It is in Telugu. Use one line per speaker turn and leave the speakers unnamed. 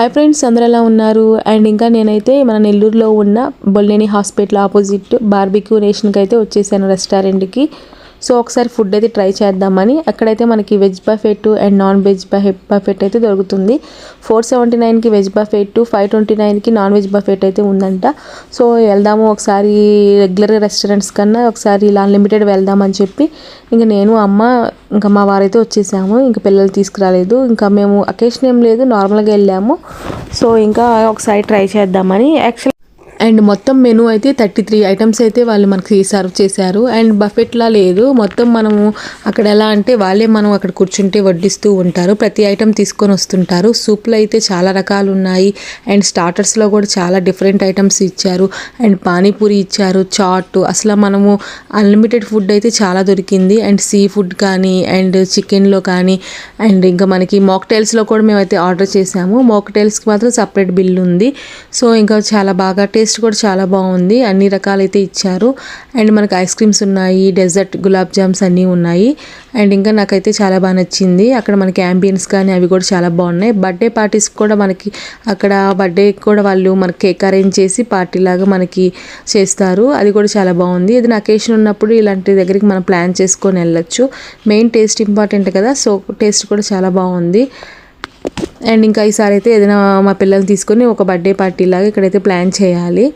హాయ్ ఫ్రెండ్స్ అందరు ఎలా ఉన్నారు? అండ్ ఇంకా నేనైతే మన నెల్లూరులో ఉన్న బొల్లేని హాస్పిటల్ ఆపోజిట్ బార్బిక్యూ నేషన్కి అయితే వచ్చేసాను రెస్టారెంట్కి సో ఒకసారి ఫుడ్ అయితే ట్రై చేద్దామని అక్కడైతే మనకి veg buffet and non veg buffet అయితే దొరుకుతుంది. ఫోర్ సెవెంటీ నైన్కి వెజ్ బఫెట్ ఫైవ్ ట్వంటీ నైన్కి నాన్ వెజ్ బఫెట్ అయితే ఉందంట. సో వెళ్దాము ఒకసారి రెగ్యులర్ రెస్టారెంట్స్ కన్నా ఒకసారి ఇలా అన్లిమిటెడ్ వెళ్దామని చెప్పి ఇంకా నేను అమ్మ ఇంకా మా వారైతే వచ్చేసాము. ఇంకా పిల్లలు తీసుకురాలేదు. ఇంకా మేము అకేషన్ ఏం లేదు నార్మల్గా వెళ్ళాము. సో ఇంకా ఒకసారి ట్రై చేద్దామని యాక్చువల్ అండ్ మొత్తం మెనూ అయితే థర్టీ త్రీ ఐటమ్స్ అయితే వాళ్ళు మనకి సర్వ్ చేశారు. అండ్ బఫెట్లా లేదు. మొత్తం మనము అక్కడ ఎలా అంటే వాళ్ళే మనం అక్కడ కూర్చుంటే వడ్డిస్తూ ఉంటారు. ప్రతి ఐటమ్ తీసుకొని వస్తుంటారు. సూప్లు అయితే చాలా రకాలు ఉన్నాయి. అండ్ స్టార్టర్స్లో కూడా చాలా డిఫరెంట్ ఐటమ్స్ ఇచ్చారు. అండ్ పానీపూరి ఇచ్చారు. చాట్. అసలు మనము అన్లిమిటెడ్ ఫుడ్ అయితే చాలా దొరికింది. అండ్ సీ ఫుడ్ కానీ అండ్ చికెన్లో కానీ అండ్ ఇంకా మనకి మాక్టైల్స్లో కూడా మేమైతే ఆర్డర్ చేసాము మాక్టైల్స్కి మాత్రం సపరేట్ బిల్ ఉంది. సో ఇంకా చాలా బాగా టేస్ట్ టేస్ట్ కూడా చాలా బాగుంది. అన్ని రకాలైతే ఇచ్చారు. అండ్ మనకి ఐస్ క్రీమ్స్ ఉన్నాయి డెజర్ట్ గులాబ్ జామ్స్ అన్నీ ఉన్నాయి. అండ్ ఇంకా నాకైతే చాలా బాగా నచ్చింది. అక్కడ మనకి అంబియన్స్ కానీ అవి కూడా చాలా బాగున్నాయి. బర్త్డే పార్టీస్ కూడా మనకి అక్కడ బర్త్డే కూడా వాళ్ళు మనకి కేక్ అరేంజ్ చేసి పార్టీ లాగా మనకి చేస్తారు. అది కూడా చాలా బాగుంది. ఇది అకేషన్ ఉన్నప్పుడు ఇలాంటి దగ్గరికి మనం ప్లాన్ చేసుకొని వెళ్ళొచ్చు. మెయిన్ టేస్ట్ ఇంపార్టెంట్ కదా సో టేస్ట్ కూడా చాలా బాగుంది. అండ్ ఇంకా ఈసారి అయితే ఏదైనా మా పిల్లల్ని తీసుకొని ఒక బర్త్డే పార్టీ లాగా ఇక్కడైతే ప్లాన్ చేయాలి.